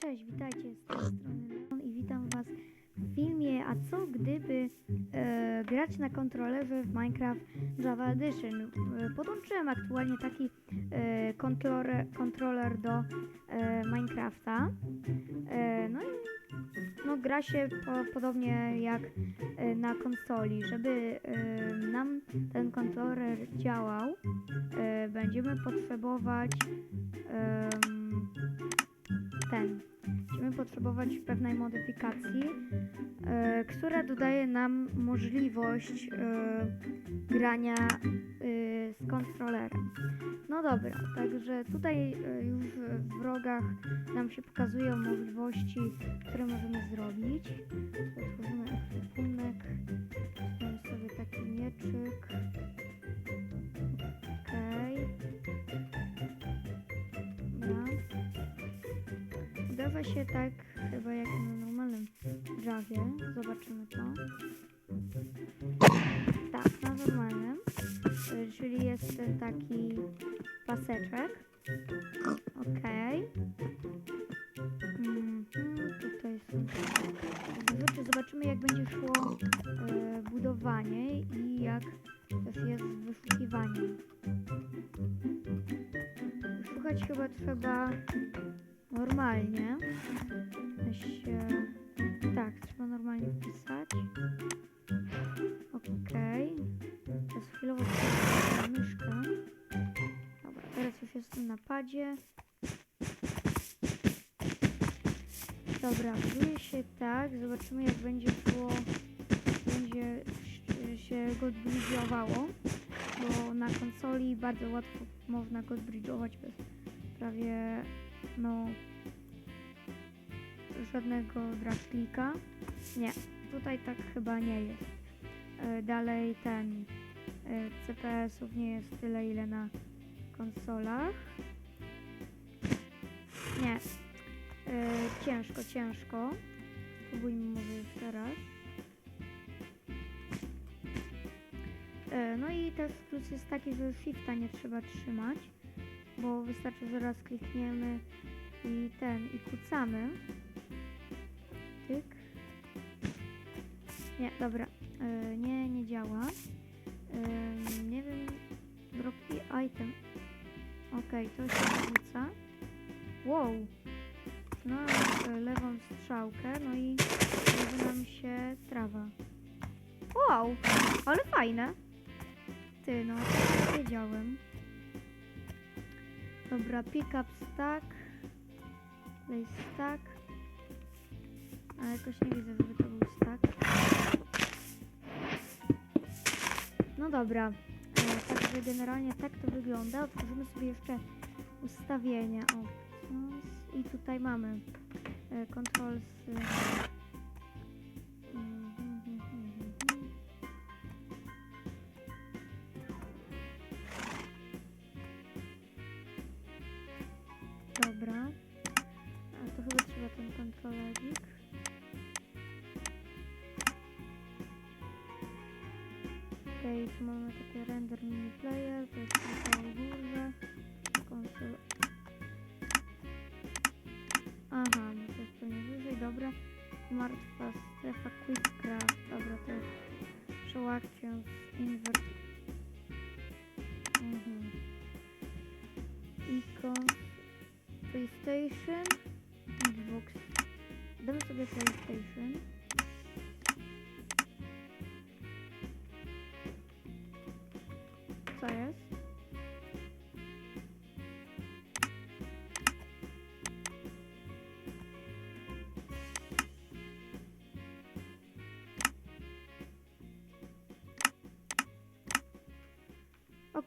Cześć, witajcie z tej strony Leon i witam was w filmie A co gdyby e, grać na kontrolerze w Minecraft Java Edition. E, podłączyłem aktualnie taki e, kontroler, kontroler do e, Minecrafta. E, no i no, gra się po, podobnie jak e, na konsoli. Żeby e, nam ten kontroler działał, e, będziemy potrzebować em, ten. Będziemy potrzebować pewnej modyfikacji, e, która dodaje nam możliwość e, grania e, z kontrolerem. No dobra, także tutaj e, już w wrogach nam się pokazują możliwości, które możemy zrobić. Otworzymy ekwipunek, Udawa się tak chyba jak na normalnym Javie. Zobaczymy to. Tak, na normalnym. Czyli jest taki paseczek. Okej. Mhm, tutaj są takie rzeczy. Zobaczymy jak będzie szło e, budowanie i jak też jest z wyszukiwaniem. Szukać chyba trzeba normalnie. Się... Tak, trzeba normalnie wpisać. Okej. Teraz chwilowo myszkę. Dobra, teraz już jestem na padzie. Dobra, buduje się tak. Zobaczymy jak będzie szło, będzie się go zbliżowało. Bo na konsoli bardzo łatwo można go zbridżować bez prawie no żadnego draszlika. Nie, tutaj tak chyba nie jest. E, Dalej ten e, CPS-ów nie jest tyle ile na konsolach. Nie. E, Ciężko, ciężko. Spróbujmy może jeszcze raz. No i też plus jest taki, że shifta nie trzeba trzymać bo wystarczy, że raz klikniemy i ten, i kucamy. Tyk. Nie, dobra. E, nie, nie działa. E, nie wiem. Drop i item. Okej, to się wrzuca. Wow. No, e, lewą strzałkę, no i pojawi nam się trawa. Wow, ale fajne. Ty, no, wiedziałem. Dobra, pick up stack. Place stack. Ale jakoś nie widzę, żeby to był stack. No dobra. E, także generalnie tak to wygląda. Otworzymy sobie jeszcze ustawienia. Options. I tutaj mamy e, controls. e, Okej, tu mamy takie render mini player, to jest w górze. Konsol. Aha, no to jest pewnie wyżej, dobra. Martwa strefa quick craft, dobra, to jest actions, invert. Mhm. Icons. PlayStation, Xbox. Damy sobie PlayStation.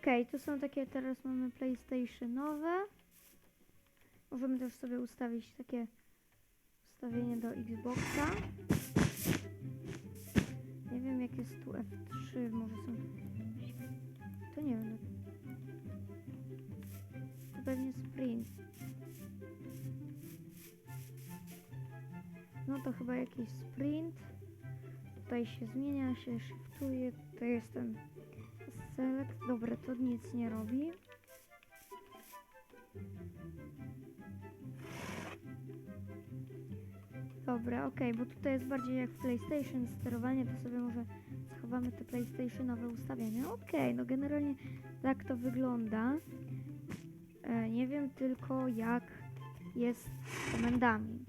Okej, to są takie, teraz mamy PlayStationowe. Możemy też sobie ustawić takie ustawienie do Xboxa. Nie wiem jak jest tu F3, może są... To nie wiem. To pewnie sprint. No to chyba jakiś sprint. Tutaj się zmienia, się shiftuje. Tutaj jest ten select. Dobra, to nic nie robi. Dobra, okej, bo tutaj jest bardziej jak PlayStation sterowanie, to sobie może schowamy te PlayStationowe ustawienia. Okej, no generalnie tak to wygląda. E, nie wiem tylko jak jest z komendami.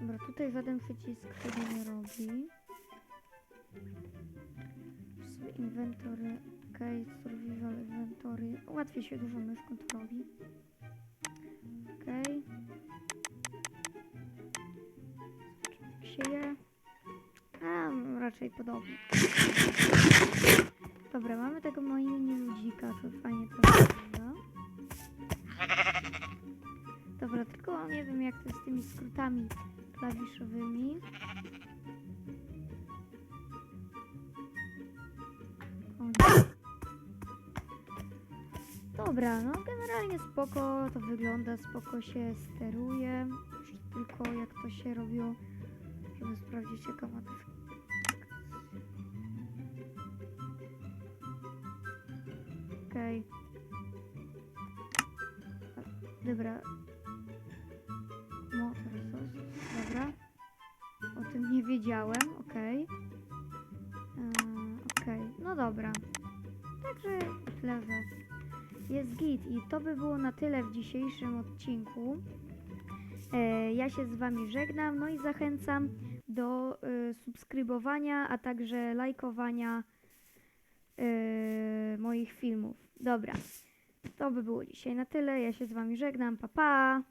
Dobra, tutaj żaden przycisk tego nie robi. Inwentory, okej, survival inventory. Łatwiej się dużo myszką to robi. Jak się je. A, raczej podobnie. Dobra, mamy tego mini ludzika, to fajnie to wygląda. Dobra, tylko nie wiem jak to z tymi skrótami klawiszowymi. Dobra, no generalnie spoko to wygląda, spoko się steruje. Jeszcze tylko jak to się robiło, żeby sprawdzić jaka ma to Okej. A, Dobra. Motor sos. Dobra. O tym nie wiedziałem, okej. Eee, Okej, no dobra. Także tyle, że jest git i to by było na tyle w dzisiejszym odcinku. E, ja się z Wami żegnam, no i zachęcam do e, subskrybowania, a także lajkowania e, moich filmów. Dobra, to by było dzisiaj na tyle. Ja się z Wami żegnam. Pa pa!